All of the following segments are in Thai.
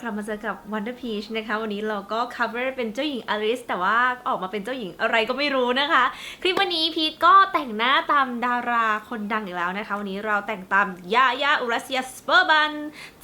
กลับมาเจอกับ Wonder Peach นะคะ วันนี้เราก็ cover เป็นเจ้าหญิงอลิสแต่ว่าออกมาเป็นเจ้าหญิงอะไรก็ไม่รู้นะคะ คลิปวันนี้พีทก็แต่งหน้าตามดาราคนดังอีกแล้วนะคะ วันนี้เราแต่งตามยาย่าอุรัสยาสเปอร์บัน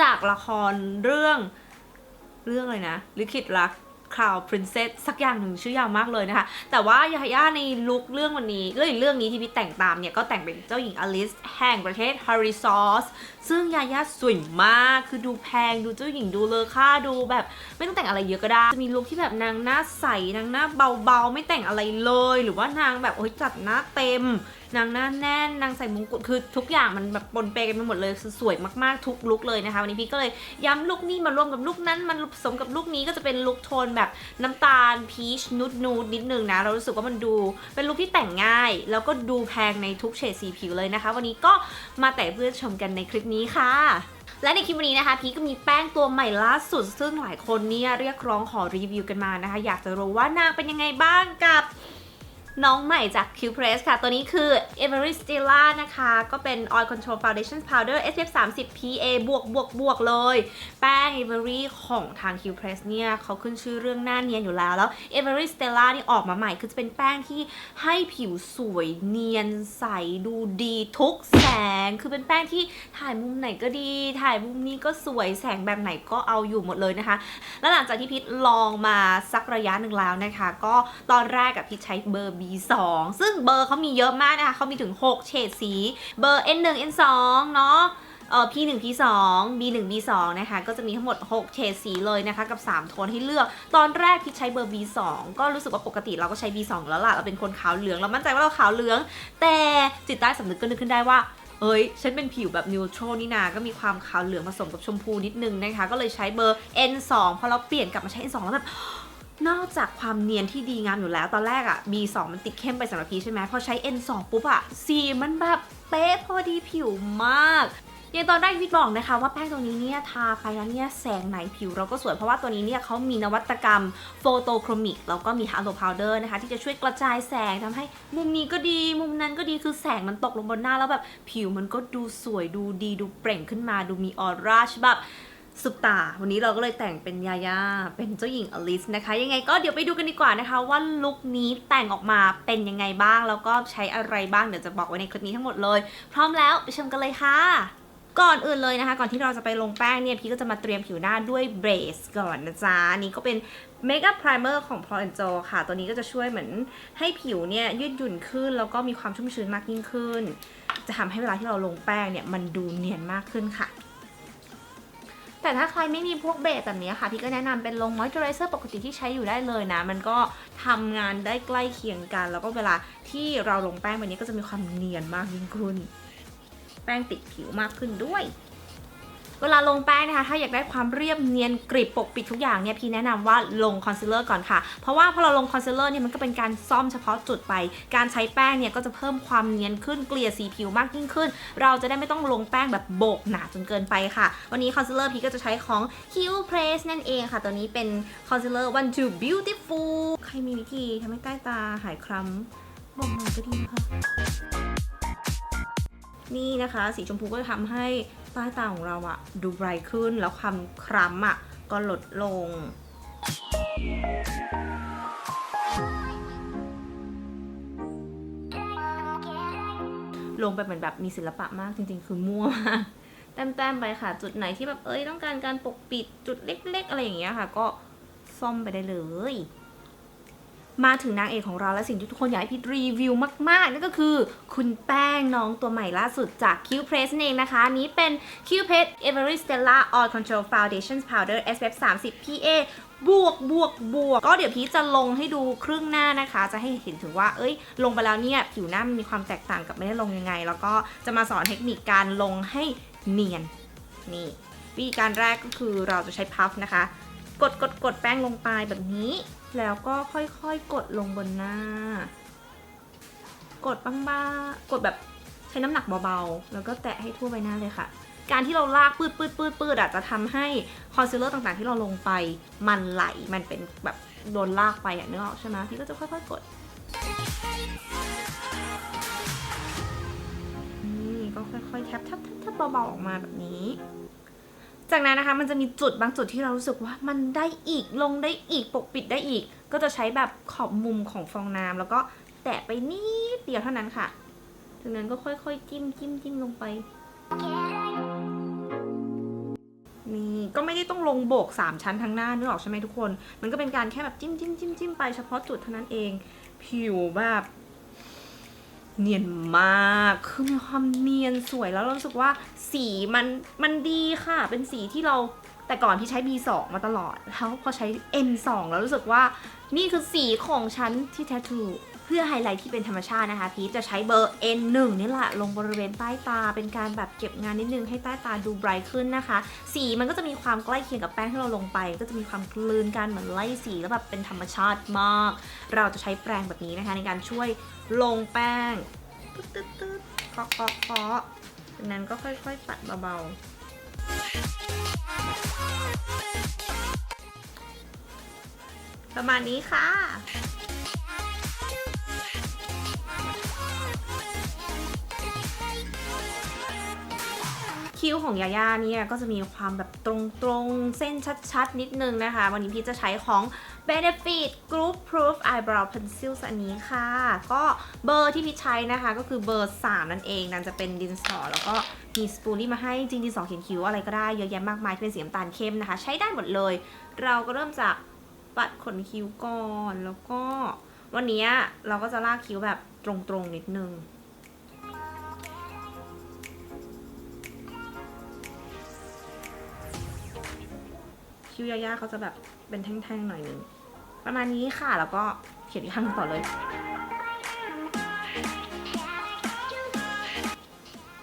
จากละครเรื่อง เรื่องอะไรนะลิขิตรัก คราวพรินเซสสักอย่างหนึ่งชื่อยาวมากเลยนะคะ แต่ว่ายาย่าในลุคเรื่องวันนี้เรื่องเรื่องนี้ที่พี่แต่งตามเนี่ย ก็แต่งเป็นเจ้าหญิงอลิสแห่งประเทศฮาริซอสซึ่งยาย่าสวยมากคือดูแพงดูเจ้าหญิงดูเลอค่าดูแบบไม่ต้องแต่งอะไรเยอะก็ได้ จะมีลุคที่แบบนางหน้าใสนางหน้าเบาๆ ไม่แต่งอะไรเลย หรือว่านางแบบโอ๊ยจัดหน้าเต็ม นางหน้าแน่นนางใส่มงกุฎคือทุกอย่างมันแบบปนเปกันไปหมดเลยสวยมากๆทุกลุคเลยนะคะวันนี้พี่ก็เลยย้ำลุคนี้มารวมกับลุคนั้นมันผสมกับลุคนี้ก็จะเป็นลุคโทนแบบน้ำตาลพีชนูดนูดนิดนึงนะเรารู้สึกว่ามันดูเป็นลุคที่แต่งง่าย แล้วก็ดูแพงในทุกเฉดสีผิวเลยนะคะ วันนี้ก็มาแต่เพื่อชมกันในคลิปนี้ค่ะและในคลิปวันนี้นะคะพีก็มีแป้งตัวใหม่ล่าสุด ซึ่งหลายคนเนี่ยเรียกร้องขอรีวิวกันมานะคะ อยากจะรู้ว่านางเป็นยังไงบ้างกับ น้องใหม่จาก Q Press ค่ะ ตัวนี้คือ Every Stella นะคะ ก็เป็น Oil Control Foundation Powder SPF 30 PA บวกบวกบวกเลย แป้ง Every ของทาง Q Press เนี่ยเขาขึ้นชื่อเรื่องหน้าเนียนอยู่แล้ว แล้ว Every Stella นี่ออกมาใหม่ คือจะเป็นแป้งที่ให้ผิวสวยเนียนใสดูดีทุกแสง คือเป็นแป้งที่ถ่ายมุมไหนก็ดี ถ่ายมุมนี้ก็สวยแสงแบบไหนก็เอาอยู่หมดเลยนะคะ แล้วหลังจากที่พิทลองมาสักระยะหนึ่งแล้วนะคะ ก็ตอนแรกกับพิทใช้เบอร์ B2 ซึ่งเบอร์เขามีเยอะมากนะคะเขามีถึง 6 เฉดสี เบอร์ N1 N2 เนาะเออ P1 P2 B1 B2 นะคะ ก็จะมีทั้งหมด 6 เฉดสีเลยนะคะ กับ 3 โทนให้เลือก ตอนแรกพิทใช้เบอร์ B2 ก็รู้สึกว่าปกติเราก็ใช้ B2 แล้วล่ะ เราเป็นคนขาวเหลือง เรามั่นใจว่าเราขาวเหลือง แต่จิตใต้สำนึกก็นึกขึ้นได้ว่าเอ้ย ฉันเป็นผิวแบบนิวโตรนี่นา ก็มีความขาวเหลืองผสมกับชมพูนิดนึงนะคะ ก็เลยใช้เบอร์ N2 พอเราเปลี่ยนกลับมาใช้ N2 แล้วแบบ นอกจากความเนียนที่ดีงามอยู่แล้ว ตอนแรกอะ B2 มันติดเข้มไปสำหรับพีใช่ไหมพอใช้ N2 ปุ๊บอะสีมันแบบเป๊ะพอดีผิวมากอย่างตอนแรกพี่บอกนะคะว่าแป้งตัวนี้เนี่ยทาไปแล้วเนี่ยแสงไหนผิวเราก็สวยเพราะว่าตัวนี้เนี่ยเขามีนวัตกรรมโฟโตโครมิกแล้วก็มีฮาโลพาวเดอร์นะคะ ที่จะช่วยกระจายแสงทำให้มุมนี้ก็ดีมุมนั้นก็ดีคือแสงมันตกลงบนหน้าแล้วแบบผิวมันก็ดูสวยดูดีดูเปล่งขึ้นมา ดูมีออร่าใช่แบบ สุปตา วันนี้เราก็เลยแต่งเป็นยาย่า เป็นเจ้าหญิงอลิสนะคะ ยังไงก็เดี๋ยวไปดูกันดีกว่านะคะ ว่าลุคนี้แต่งออกมาเป็นยังไงบ้าง แล้วก็ใช้อะไรบ้าง เดี๋ยวจะบอกไว้ในคลิปนี้ทั้งหมดเลย พร้อมแล้วไปชมกันเลยค่ะ ก่อนอื่นเลยนะคะ ก่อนที่เราจะไปลงแป้งเนี่ย พี่ก็จะมาเตรียมผิวหน้าด้วยเบรสก่อนนะจ๊ะนนี้ก็เป็นเมคอัพไพรเมอร์ของ Pro Jo ค่ะ ตัวนี้ก็จะช่วยเหมือนให้ผิวเนี่ยยืดหยุ่นขึ้น แล้วก็มีความชุ่มชื้นมากยิ่งขึ้น จะทำให้เวลาที่เราลงแป้งเนี่ยมันดูเนียนมากขึ้นค่ะ แต่ถ้าใครไม่มีพวกเบสแบบนี้ค่ะ พี่ก็แนะนำเป็นลงมอยเจอไรเซอร์ปกติที่ใช้อยู่ได้เลยนะ มันก็ทำงานได้ใกล้เคียงกัน แล้วก็เวลาที่เราลงแป้งแบบนี้ก็จะมีความเนียนมากยิ่งขึ้น แป้งติดผิวมากขึ้นด้วย เวลาลงแป้งนะคะ ถ้าอยากได้ความเรียบเนียนกริบปกปิดทุกอย่างเนี่ยพี่แนะนำว่าลงคอนซีลเลอร์ก่อนค่ะ เพราะว่าพอเราลงคอนซีลเลอร์เนี่ยมันก็เป็นการซ่อมเฉพาะจุดไป การใช้แป้งเนี่ยก็จะเพิ่มความเนียนขึ้นเกลี่ยสีผิวมากยิ่งขึ้น เราจะได้ไม่ต้องลงแป้งแบบโบกหนาจนเกินไปค่ะ วันนี้คอนซีลเลอร์พี่ก็จะใช้ของ h u p r e s s นั่นเองค่ะ ตัวนี้เป็นคอนซีลเลอร์ One Two Beautiful ใครมีวิธีทำให้ใต้ตาหายคล้ำบอกหน่อยก็ดีนะคะนี่นะคะ สีชมพูก็จะทำให้ ใต้ตาของเราอะดูไบรท์ขึ้นแล้วความคล้ำอะก็ลดลง ลงไปเหมือนแบบมีศิลปะมากจริง ๆ คือมั่วมากแต้มๆไปค่ะ จุดไหนที่แบบเอ้ยต้องการการปกปิดจุดเล็ก ๆ อะไรอย่างเงี้ยค่ะ ก็ซ่อมไปได้เลย มาถึงนางเอกของเราและสิ่งที่ทุกคนอยากให้พี่รีวิวมาก ๆ นั่นก็คือ คุณแป้งน้องตัวใหม่ล่าสุดจาก Q Press เองนะคะ นี้เป็น Q Press Every Stella All Control Foundation Powder SPF 30 PA บวกบวกบวก ก็เดี๋ยวพีจะลงให้ดูครึ่งหน้านะคะ จะให้เห็นถึงว่า เอ้ย ลงไปแล้วเนี่ย ผิวหน้ามันมีความแตกต่างกับไม่ได้ลงยังไง แล้วก็จะมาสอนเทคนิคการลงให้เนียน นี่ วิธีการแรกก็คือเราจะใช้พัฟนะคะ กดกดกดแป้งลงไปแบบนี้ แล้วก็ค่อยๆ กดลงบนหน้า กดบ้างๆกดแบบใช้น้ำหนักเบาๆ แล้วก็แตะให้ทั่วใบหน้าเลยค่ะ การที่เราลากปืดปืดปืดปืดอะจะทำให้คอนซีลเลอร์ต่างๆ ที่เราลงไปมันไหล มันเป็นแบบโดนลากไปอะนึกออกใช่ไหมพี่ก็จะค่อยๆ กดนี่ก็ค่อยๆแทบแทบแทบแทบเบาๆออกมาแบบนี้ จากนั้นนะคะมันจะมีจุดบางจุดที่เรารู้สึกว่ามันได้อีกลงได้อีกปกปิดได้อีก ก็จะใช้แบบขอบมุมของฟองน้ำแล้วก็แตะไปนิดเดียวเท่านั้นค่ะจากนั้นก็ค่อยๆ จิ้มจิ้มจิ้มลงไป นี่ก็ไม่ได้ต้องลงโบก 3 ชั้นทั้งหน้านึกออกใช่ไหมทุกคน มันก็เป็นการแค่แบบจิ้มจิ้มจิ้มจิ้มไปเฉพาะจุดเท่านั้นเอง ผิวแบบ เนียนมาก คือมีความเนียนสวยแล้วเรารู้สึกว่าสีมันมันดีค่ะ เป็นสีที่เรา แต่ก่อนที่ใช้ B2 มาตลอด แล้วพอใช้ N2 แล้วรู้สึกว่านี่คือสีของฉันที่แท้ทูเพื่อไฮไลท์ที่เป็นธรรมชาตินะคะ พีจะใช้เบอร์ N1 นี่แหละ ลงบริเวณใต้ตา เป็นการแบบเก็บงานนิดนึงให้ใต้ตาดูไบรท์ขึ้นนะคะ สีมันก็จะมีความใกล้เคียงกับแป้งที่เราลงไป ก็จะมีความกลืนกันเหมือนไล่สีแล้วแบบเป็นธรรมชาติมาก เราจะใช้แปรงแบบนี้นะคะ ในการช่วยลงแป้งตึ๊ดตึ๊ดตึ๊ดเคาะเคาะเคาะจากนั้นก็ค่อยๆปัดเบาๆ ประมาณนี้ค่ะ คิ้วของยาย่าเนี่ยก็จะมีความแบบตรงๆ เส้นชัดๆ นิดนึงนะคะ วันนี้พี่จะใช้ของ Benefit Group Proof Eyebrow Pencils อันนี้ค่ะ ก็เบอร์ที่พี่ใช้นะคะ ก็คือเบอร์ 3 นั่นเองนั่นจะเป็นดินสอแล้วก็มีสปูลี่มาให้จริงดินสอเขียนคิ้วอะไรก็ได้เยอะแยะมากมายที่เป็นสีน้ำตาลเข้มนะคะ ใช้ได้หมดเลย เราก็เริ่มจากปัดขนคิ้วก่อนแล้วก็วันนี้เราก็จะลากคิ้วแบบตรงๆนิดนึง คิ้วยาย่าเขาจะแบบเป็นแท่งๆหน่อยนึงประมาณนี้ค่ะแล้วก็เขียนอีกข้างหนึ่งต่อเลย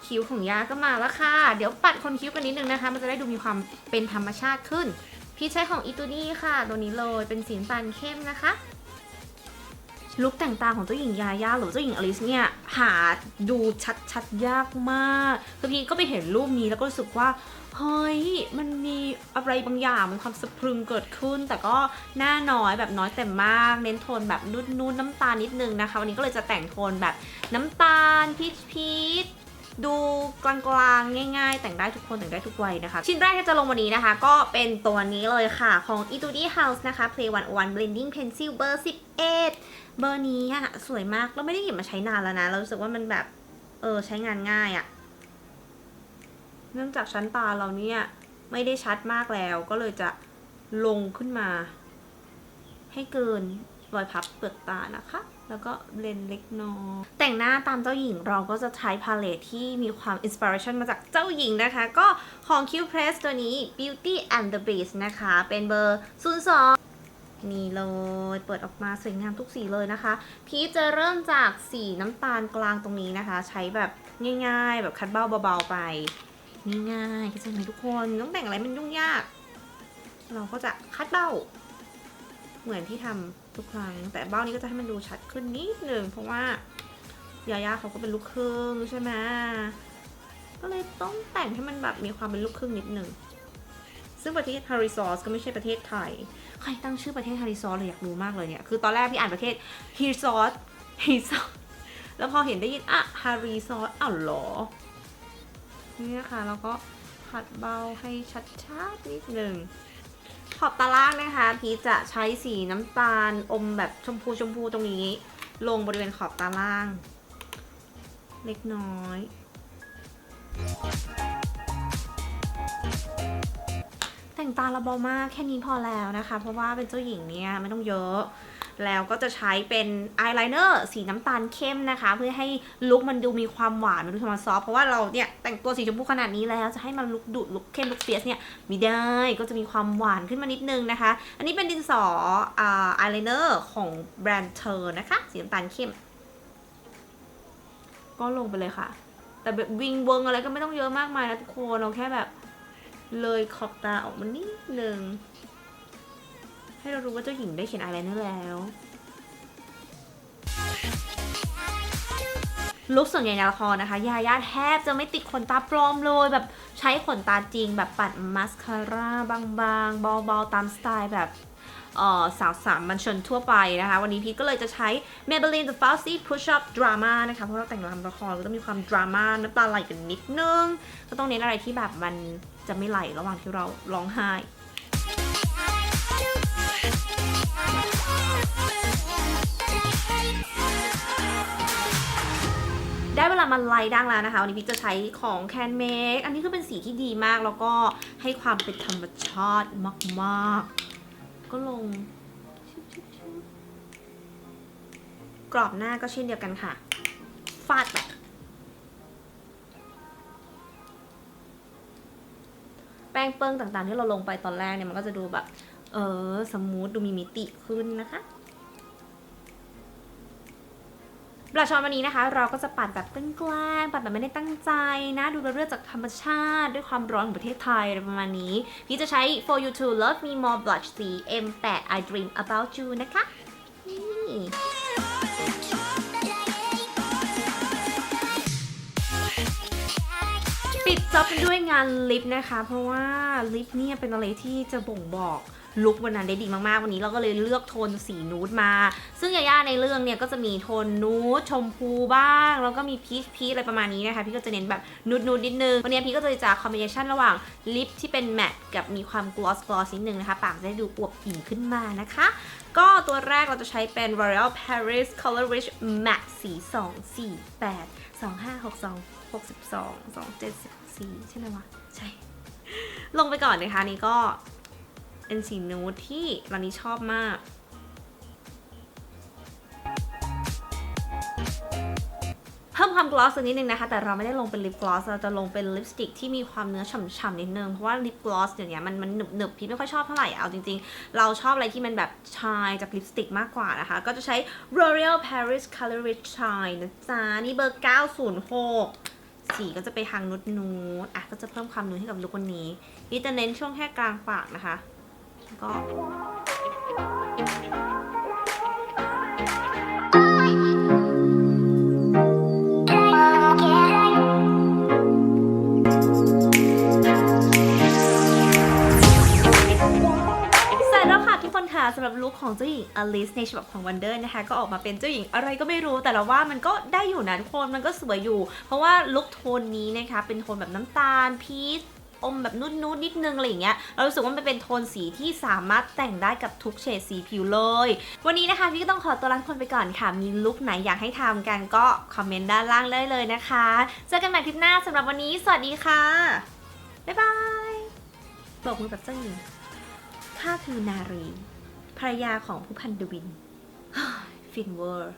คิ้วของยาก็มาแล้วค่ะ เดี๋ยวปัดคนคิ้วกันนิดนึงนะคะ มันจะได้ดูมีความเป็นธรรมชาติขึ้น พี่ใช้ของอีตูนี่ค่ะ ตัวนี้เลยเป็นสีน้ำตาลเข้มนะคะ ลุคแต่งตาของเจ้าหญิงยาย่าหรือเจ้าหญิงอลิสเนี่ยหาดูชัดๆยากมากคือพี่ก็ไปเห็นรูปนี้แล้วก็รู้สึกว่าเฮ้ย มันมีอะไรบางอย่างมีความสะพรึงเกิดขึ้น แต่ก็หน้าน้อยแบบน้อยแต่มาก เน้นโทนแบบนุ่นๆน้ำตาลนิดนึงนะคะ วันนี้ก็เลยจะแต่งโทนแบบน้ำตาลพีชพีชดูกลางๆ ง่าย ๆ แต่งได้ทุกคนแต่งได้ทุกวัยนะคะ ชิ้นแรกที่จะลงวันนี้นะคะ ก็เป็นตัวนี้เลยค่ะของ e t u d i House นะคะ Play One One Blending Pencil เบอร์11 เบอร์นี้อะสวยมากเราไม่ได้หยิบมาใช้นานแล้วนะ เรารู้สึกว่ามันแบบ เออ ใช้งานง่ายอะเนื่องจากชั้นตาเราเนี่ยไม่ได้ชัดมากแล้วก็เลยจะลงขึ้นมา ให้เกินรอยพับเปลือกตานะคะ แล้วก็เลนเล็กน้อยแต่งหน้าตามเจ้าหญิงเราก็จะใช้พาเลทที่มีความอินสปิเรชันมาจากเจ้าหญิงนะคะ ก็ของ Q Press ตัวนี้ Beauty and the Beast นะคะ เป็นเบอร์ 02 นี่เลยเปิดออกมาสวยงามทุกสีเลยนะคะ พีจะเริ่มจากสีน้ำตาลกลางตรงนี้นะคะ ใช้แบบง่าย ๆ แบบคัดเบ้าเบาๆไปง่ายๆเข้าใจไหมทุกคนต้องแต่งอะไรมันยุ่งยาก เราก็จะคัดเบ้า เหมือนที่ทำทุกครั้ง แต่เบ้านี้ก็จะให้มันดูชัดขึ้นนิดหนึ่งเพราะว่ายาย่าเขาก็เป็นลูกครึ่งใช่ไหมก็เลยต้องแต่งให้มันแบบมีความเป็นลูกครึ่งนิดหนึ่ง ซึ่งประเทศฮาริซอสก็ไม่ใช่ประเทศไทย ใครตั้งชื่อประเทศฮาริซอสเลยอยากรู้มากเลยเนี่ย คือตอนแรกพี่อ่านประเทศฮิซอสฮิซอสแล้วพอเห็นได้ยินอะฮาริซอสอ้าวหรอ นี่นะคะแล้วก็ผัดเบาให้ชัดๆนิดหนึ่งขอบตาล่างนะคะ พีจะใช้สีน้ำตาลอมแบบชมพูชมพูตรงนี้ ลงบริเวณขอบตาล่าง เล็กน้อย แต่งตาราเบามากแค่นี้พอแล้วนะคะ เพราะว่าเป็นเจ้าหญิงเนี่ยไม่ต้องเยอะ แล้วก็จะใช้เป็นอายไลเนอร์สีน้ำตาลเข้มนะคะ เพื่อให้ลุคมันดูมีความหวานมันดูมีความซอฟเพราะว่าเราเนี่ยแต่งตัวสีชมพูขนาดนี้แล้วจะให้มันลุคดุลุคเข้มลุคเฟียสเนี่ยไม่ได้ก็จะมีความหวานขึ้นมานิดนึงนะคะ อันนี้เป็นดินสออาอายไลเนอร์ของแบรนด์เธอนะคะสีน้ำตาลเข้ม ก็ลงไปเลยค่ะ แต่แบบวิงเวิงอะไรก็ไม่ต้องเยอะมากมายนะทุกคนเราแค่แบบ เลยขอบตาออกมานิดนึง ให้เรารู้ว่าเจ้าหญิงได้เขียนอายไลเนอร์แล้ว ลุคส่วนใหญ่ในละครนะคะ ยาย่าแทบจะไม่ติดขนตาปลอมเลย แบบใช้ขนตาจริงแบบปัดมาสคาร่าบางๆ เบาๆ ตามสไตล์แบบสาวสามัญชนทั่วไปนะคะ วันนี้พีทก็เลยจะใช้ Maybelline The Falsy Push Up Drama นะคะ เพราะเราแต่งรำละครก็ต้องมีความดราม่าน้ำตาไหลกันนิดนึง ก็ต้องเน้นอะไรที่แบบมัน จะไม่ไหลระหว่างที่เราร้องไห้ได้เวลามาไล่ดังแล้วนะคะ วันนี้พี่จะใช้ของแคนเมคอันนี้ก็เป็นสีที่ดีมากแล้วก็ให้ความเป็นธรรมชาติมากๆ ก็ลง กรอบหน้าก็เช่นเดียวกันค่ะ ฟาดแบบ ป้งเปิ้งต่างๆ ที่เราลงไปตอนแรกเนี่ยมันก็จะดูแบบ เออสมูทดูมีมิติขึ้นนะคะบลัชออนวันนี้นะคะ เราก็จะปัดแบบแกล้งๆปัดแบบไม่ได้ตั้งใจนะ ดูเรื่องจากธรรมชาติด้วยความร้อนของประเทศไทยอะไรประมาณนี้ พี่จะใช้ for you to love me more blush สี M8 I dream about you นะคะนี่ ปิดจ็อบด้วยงานลิปนะคะ เพราะว่าลิปเนี่ยเป็นอะไรที่จะบ่งบอก ลุควันนั้นได้ดีมากๆ วันนี้เราก็เลยเลือกโทนสีนูดมา ซึ่งยาย่าในเรื่องเนี่ยก็จะมีโทนนูดชมพูบ้าง แล้วก็มีพีชพีชอะไรประมาณนี้นะคะ พี่ก็จะเน้นแบบนูดนูดนิดนึง วันนี้พี่ก็เลยจะคอมบิเนชันระหว่างลิปที่เป็นแมตต์กับมีความกลอสกลอสนิดนึงนะคะ ปากจะได้ดูอวบอิ่มขึ้นมานะคะ ก็ตัวแรกเราจะใช้เป็น L'Oreal Paris Color Rich Matte สี 248 2562 62 274 ใช่ไหมวะ ใช่ ลงไปก่อนนะคะนี่ก็ เป็นสีนูดที่เรานี้ชอบมาก เพิ่มความกลอสสักนิดนึงนะคะ แต่เราไม่ได้ลงเป็นลิปกลอส เราจะลงเป็นลิปสติกที่มีความเนื้อฉ่ำๆนิดนึง เพราะว่าลิปกลอสอย่างเงี้ยมันมันหนึบหนึบๆพี่ไม่ค่อยชอบเท่าไหร่ เอาจริงๆ เราชอบอะไรที่มันแบบชายจากลิปสติกมากกว่านะคะ ก็จะใช้ L'Oreal Paris Color Rich Shine นะจ๊ะ นี่เบอร์ 906สีก็จะไปทางนุดนูดอะก็จะเพิ่มความนูดให้กับลุควันนี้พี่จะเน้นช่วงแค่กลางปากนะคะ ก็เสร็จแล้วค่ะทุกคนค่ะสำหรับลุคของเจ้าหญิงอลิสในฉบับของวันเดอร์นะคะก็ออกมาเป็นเจ้าหญิงอะไรก็ไม่รู้ แต่เราว่ามันก็ได้อยู่นะทุกคนมันก็สวยอยู่ เพราะว่าลุคโทนนี้นะคะเป็นโทนแบบน้ำตาลพีช อมแบบนุ่นๆนิดนึงอะไรอย่างเงี้ยเรารู้สึกว่ามันเป็นโทนสีที่สามารถแต่งได้กับทุกเฉดสีผิวเลย วันนี้นะคะพี่ก็ต้องขอตัวลาคนไปก่อนค่ะ มีลุคไหนอยากให้ทำกันก็คอมเมนต์ด้านล่างได้เลยนะคะ เจอกันใหม่คลิปหน้าสำหรับวันนี้ สวัสดีค่ะ บ๊ายบายบอกมือแบบเจ้าหญิงข้าคือนารีภรรยาของผู้พันดวิน ฟินเวอร์